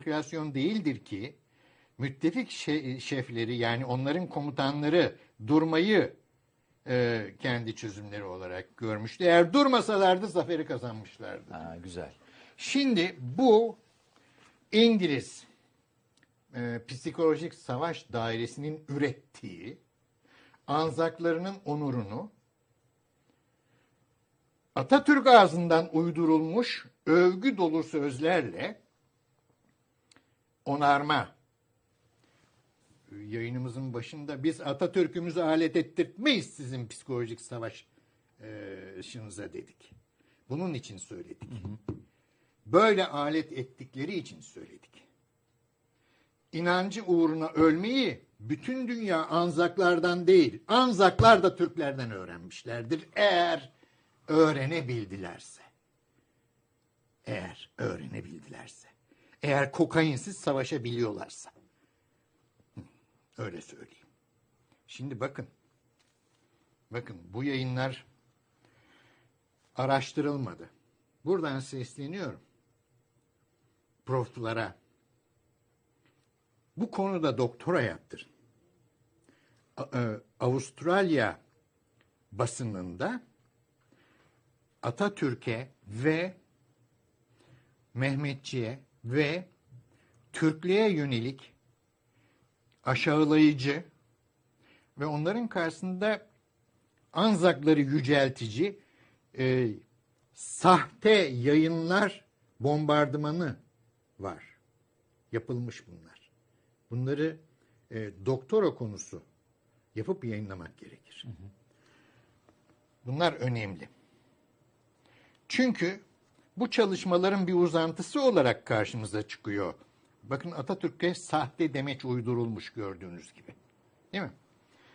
kapitülasyon değildir ki müttefik şe- şefleri yani onların komutanları durmayı e, kendi çözümleri olarak görmüştü. Eğer durmasalardı zaferi kazanmışlardı. Ha, güzel. Şimdi bu İngiliz e, psikolojik savaş dairesinin ürettiği Anzaklarının onurunu Atatürk ağzından uydurulmuş övgü dolu sözlerle onarma yayınımızın başında biz Atatürk'ümüzü alet ettirtmeyiz sizin psikolojik savaş e, dedik. Bunun için söyledik. Böyle alet ettikleri için söyledik. İnancı uğruna ölmeyi bütün dünya Anzaklardan değil, Anzaklar da Türklerden öğrenmişlerdir. Eğer öğrenebildilerse. Eğer öğrenebildilerse. Eğer kokainsiz savaşabiliyorlarsa. Öyle söyleyeyim. Şimdi bakın. Bakın bu yayınlar araştırılmadı. Buradan sesleniyorum. Proflara. Bu konuda doktora yaptırın. E, Avustralya basınında Atatürk'e ve Mehmetçiğe ve Türklüğe yönelik aşağılayıcı ve onların karşısında Anzakları yüceltici e, sahte yayınlar bombardımanı var. Yapılmış bunlar. Bunları e, doktora konusu yapıp yayınlamak gerekir. Bunlar önemli. Çünkü bu çalışmaların bir uzantısı olarak karşımıza çıkıyor. Bakın Atatürk'e sahte demeç uydurulmuş gördüğünüz gibi. Değil mi?